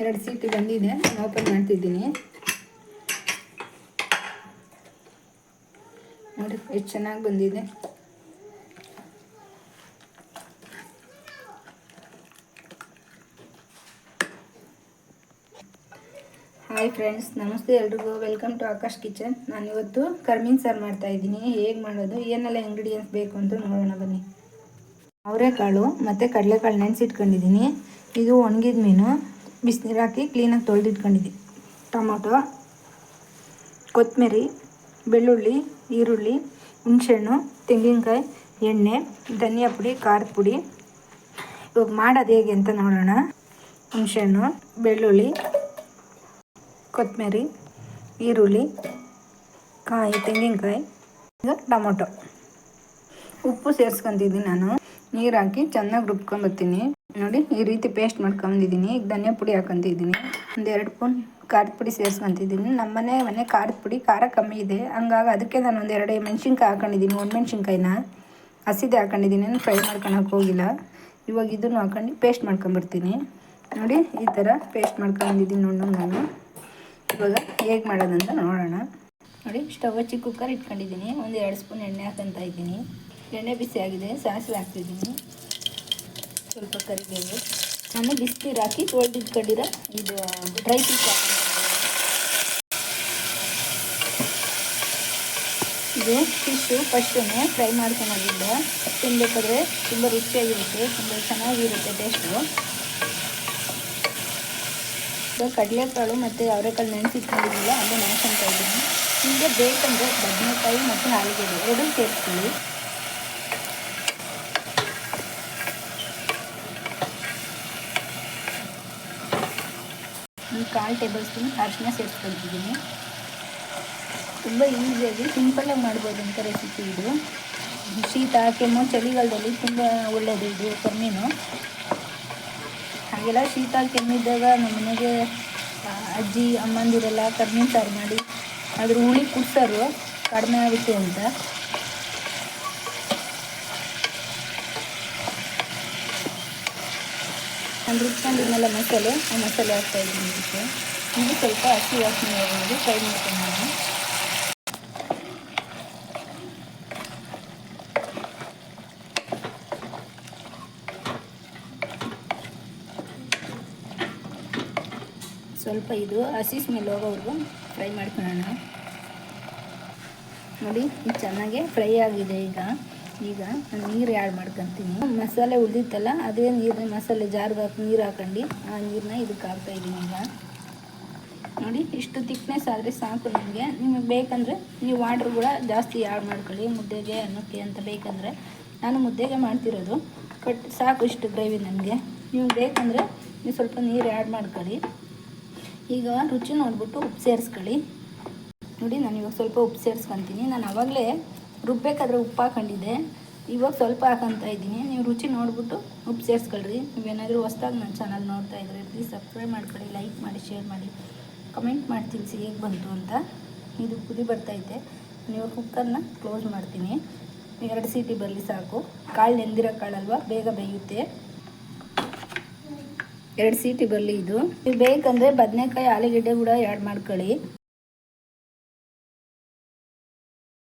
ಎರಡು ಸೀಟಿ ಬಂದಿದೆ. ನಾನು ಓಪನ್ ಮಾಡ್ತಿದ್ದೀನಿ. ನೋಡಿ, ಎಷ್ಟು ಚೆನ್ನಾಗಿ ಬಂದಿದೆ. ಹಾಯ್ ಫ್ರೆಂಡ್ಸ್ ನಮಸ್ತೆ ಎಲ್ರಿಗೂ. ವೆಲ್ಕಮ್ ಟು ಆಕಾಶ್ ಕಿಚನ್ ನಾನು ಇವತ್ತು ಕರ್ಮೀನ್ ಸಾರು ಮಾಡ್ತಾ ಇದ್ದೀನಿ. ಹೇಗೆ ಮಾಡೋದು, ಏನೆಲ್ಲ ಇಂಗ್ರೀಡಿಯೆಂಟ್ಸ್ ಬೇಕು ಅಂತ ನೋಡೋಣ ಬನ್ನಿ. ಅವರೆಕಾಳು ಮತ್ತು ಕಡಲೆಕಾಳು ನೆನೆಸಿಟ್ಕೊಂಡಿದ್ದೀನಿ. ಇದು ಒಣಗಿದ ಮೀನು ಬಿಸಿನೀರು ಹಾಕಿ ಕ್ಲೀನಾಗಿ ತೊಳೆದಿಟ್ಕೊಂಡಿದ್ದೀನಿ ಟೊಮೊಟೊ ಕೊತ್ತಂಬರಿ ಬೆಳ್ಳುಳ್ಳಿ, ಈರುಳ್ಳಿ, ಹುಣಸೆಹಣ್ಣು, ತೆಂಗಿನಕಾಯಿ, ಎಣ್ಣೆ, ಧನಿಯಾ ಪುಡಿ, ಖಾರದ ಪುಡಿ. ಇವಾಗ ಮಾಡೋದು ಹೇಗೆ ಅಂತ ನೋಡೋಣ. ಹುಣಸೆಹಣ್ಣು, ಬೆಳ್ಳುಳ್ಳಿ ಕೊತ್ತಂಬರಿ ಈರುಳ್ಳಿ, ಕಾಯಿ, ತೆಂಗಿನಕಾಯಿ, ಈಗ ಟೊಮೊಟೊ. ಉಪ್ಪು ಸೇರಿಸ್ಕೊತಿದ್ದೀನಿ ನಾನು. ನೀರು ಹಾಕಿ ಚೆನ್ನಾಗಿ ರುಬ್ಕೊಂಬರ್ತೀನಿ ನೋಡಿ, ಈ ರೀತಿ ಪೇಸ್ಟ್ ಮಾಡ್ಕೊಂಡಿದ್ದೀನಿ ಈಗ ಧನಿಯಾ ಪುಡಿ ಹಾಕೊಂತಿದ್ದೀನಿ ಒಂದು ಎರಡು ಸ್ಪೂನ್ ಖಾರದ ಪುಡಿ ಸೇರಿಸ್ಕೊಂತಿದ್ದೀನಿ ನಮ್ಮ ಮನೆ ಮನೆ ಖಾರದ ಪುಡಿ ಖಾರ ಕಮ್ಮಿ ಇದೆ. ಹಂಗಾಗಿ ಅದಕ್ಕೆ ನಾನು ಒಂದು ಎರಡು ಮೆಣಸಿನ್ಕಾಯಿ ಹಾಕೊಂಡಿದ್ದೀನಿ ಒಂದು ಮೆಣಸಿನ್ಕಾಯಿನ. ಹಸಿದೆ ಹಾಕೊಂಡಿದ್ದೀನಿ ಫ್ರೈ ಮಾಡ್ಕೊಳಕ್ಕೆ ಹೋಗಿಲ್ಲ. ಇವಾಗ ಇದನ್ನು ಹಾಕೊಂಡು ಪೇಸ್ಟ್ ಮಾಡ್ಕೊಂಬರ್ತೀನಿ ನೋಡಿ, ಈ ಥರ ಪೇಸ್ಟ್ ಮಾಡ್ಕೊಂಡಿದ್ದೀನಿ ನೋಡೋಣ ನಾನು. ಇವಾಗ ಹೇಗೆ ಮಾಡೋದಂತ ನೋಡೋಣ. ನೋಡಿ ಸ್ಟವ್ ಹಚ್ಚಿ ಕುಕ್ಕರ್ ಇಟ್ಕೊಂಡಿದ್ದೀನಿ ಒಂದು ಎರಡು ಸ್ಪೂನ್ ಎಣ್ಣೆ ಹಾಕಂತ ಇದ್ದೀನಿ. ಎಣ್ಣೆ ಬಿಸಿ ಆಗಿದೆ, ಸಾಸಿವೆ ಹಾಕ್ತಿದ್ದೀನಿ ಸ್ವಲ್ಪ ಕರಿಬೇವು. ನಾನು ಬಿಸಿನೀರು ಹಾಕಿ ತೊಳೆದಿಟ್ಕೊಂಡಿರೋ ಇದು ಡ್ರೈ ಪೀಸ್ ಇದು ಫಿಶ್ಶು ಫಸ್ಟೇ ಫ್ರೈ ಮಾಡ್ಕೊಂಡಿದ್ದ ತಿನ್ಬೇಕಾದ್ರೆ ತುಂಬ ರುಚಿಯಾಗಿರುತ್ತೆ, ತುಂಬ ಚೆನ್ನಾಗಿರುತ್ತೆ ಟೇಸ್ಟು ಈಗ ಕಡಲೆಕಾಳು ಮತ್ತು ಅವರೆಕಾಳು ನೆನೆಸಿಟ್ಕೊಂಡಿದ್ದಿಲ್ಲ ಅದನ್ನು ಹಾಕೊಂತ ಇದ್ದೀನಿ ನಿಮಗೆ ಬೇಕಂದರೆ ಬದನೆಕಾಯಿ ಮತ್ತು ಆಲೂಗಡ್ಡೆ, ಎರಡೂ ಸೇರಿಸ್ಕೊಳ್ಳಿ. ಒಂದು ಕಾಲು ಟೇಬಲ್ ಸ್ಪೂನ್ ಅರಿಶಿನ ಸೇರಿಸ್ಕೊಳ್ತಿದ್ದೀನಿ. ತುಂಬ ಈಸಿಯಾಗಿ ಸಿಂಪಲ್ಲಾಗಿ ಮಾಡ್ಬೋದು ಅಂತ ರೆಸಿಪಿ ಇದು. ಶೀತ, ಕೆಮ್ಮು, ಚಳಿಗಾಲದಲ್ಲಿ ತುಂಬ ಒಳ್ಳೆಯದು ಇದು ಕಮ್ಮಿನೂ ಹಾಗೆಲ್ಲ ಶೀತ ಕೆಮ್ಮಿದ್ದಾಗ ನಮ್ಮ ಮನೆಗೆ ಅಜ್ಜಿ, ಅಮ್ಮಂದಿರೆಲ್ಲ ಕರ್ಮೀನ್ ಸಾರು ಮಾಡಿ, ಅದ್ರ ಹುಳಿ ಕುಡ್ಸೋರು ಕಡಿಮೆ ಆಗುತ್ತೆ ಅಂತ. ನಾನು ರುಬ್ಕೊಂಡಿದ್ನೆಲ್ಲ ಮಸಾಲೆ, ಆ ಮಸಾಲೆ ಹಾಕ್ತಾ ಇದ್ದೀನಿ ಇದಕ್ಕೆ. ಇದು ಸ್ವಲ್ಪ ಹಸಿ ವಾಸನೆ ಇರೋದು, ಫ್ರೈ ಮಾಡ್ಕೊಂಡು ಸ್ವಲ್ಪ ಇದು ಹಸಿ ಸ್ಮೆಲ್ ಹೋಗೋವರೆಗೂ ಫ್ರೈ ಮಾಡ್ಕೊಳ್ಳೋಣ. ನೋಡಿ, ಇದು ಚೆನ್ನಾಗೆ ಫ್ರೈ ಆಗಿದೆ ಈಗ. ಈಗ ನಾನು ನೀರು ಆ್ಯಡ್ ಮಾಡ್ಕೊತೀನಿ. ಮಸಾಲೆ ಉಳಿದಿತ್ತಲ್ಲ, ಅದೇ ನೀರನ್ನ ಮಸಾಲೆ ಜಾರ್ಗೆ ನೀರು ಹಾಕೊಂಡು ಆ ನೀರನ್ನ ಇದಕ್ಕೆ ಹಾಕ್ತಾಯಿದ್ದೀನಿ ಈಗ. ನೋಡಿ, ಇಷ್ಟು ತಿಕ್ನೆಸ್ ಆದರೆ ಸಾಕು ನಿಮಗೆ. ನಿಮಗೆ ಬೇಕಂದರೆ ನೀವು ವಾಟ್ರ್ ಕೂಡ ಜಾಸ್ತಿ ಆ್ಯಡ್ ಮಾಡ್ಕೊಳ್ಳಿ, ಮುದ್ದೆಗೆ, ಅನ್ನಕ್ಕೆ ಅಂತ ಬೇಕಂದರೆ. ನಾನು ಮುದ್ದೆಗೆ ಮಾಡ್ತಿರೋದು ಬಟ್ ಸಾಕು ಇಷ್ಟು ಗ್ರೇವಿ ನನಗೆ ನೀವು ಬೇಕಂದರೆ ನೀವು ಸ್ವಲ್ಪ ನೀರು ಆ್ಯಡ್ ಮಾಡ್ಕೊಳ್ಳಿ. ಈಗ ರುಚಿ ನೋಡಿಬಿಟ್ಟು ಉಪ್ಪು ಸೇರಿಸ್ಕೊಳ್ಳಿ. ನೋಡಿ, ನಾನು ಇವಾಗ ಸ್ವಲ್ಪ ಉಪ್ಪು ಸೇರಿಸ್ಕೊತೀನಿ. ನಾನು ಆವಾಗಲೇ ರುಬ್ಬೇಕಾದ್ರೆ ಉಪ್ಪು ಹಾಕೊಂಡಿದ್ದೆ. ಇವಾಗ ಸ್ವಲ್ಪ ಹಾಕೊಂತ ಇದ್ದೀನಿ. ನೀವು ರುಚಿ ನೋಡಿಬಿಟ್ಟು ಉಪ್ಪು ಸೇರಿಸ್ಕೊಳ್ರಿ. ನೀವೇನಾದರೂ ಹೊಸ್ದಾಗಿ ನನ್ನ ಚಾನಲ್ ನೋಡ್ತಾ ಇದ್ರೆ ಪ್ಲೀಸ್ ಸಬ್ಸ್ಕ್ರೈಬ್ ಮಾಡ್ಕೊಳ್ಳಿ ಲೈಕ್ ಮಾಡಿ ಶೇರ್ ಮಾಡಿ. ಕಮೆಂಟ್ ಮಾಡಿ ತಿಳಿಸಿ ಹೇಗೆ ಬಂತು ಅಂತ. ಇದು ಕುದಿ ಬರ್ತೈತೆ ನೀವು ಕುಕ್ಕರ್ನ ಕ್ಲೋಸ್ ಮಾಡ್ತೀನಿ. ಎರಡು ಸೀಟಿ ಬರಲಿ ಸಾಕು. ಕಾಳು ನೆಂದಿರೋ ಕಾಳಲ್ವ ಬೇಗ ಬೇಯುತ್ತೆ. ಎರಡು ಸೀಟಿ ಬರಲಿ ಇದು. ನೀವು ಬೇಕಂದರೆ ಬದನೆಕಾಯಿ, ಆಲೂಗೆಡ್ಡೆ ಕೂಡ ಆ್ಯಡ್ ಮಾಡ್ಕೊಳ್ಳಿ.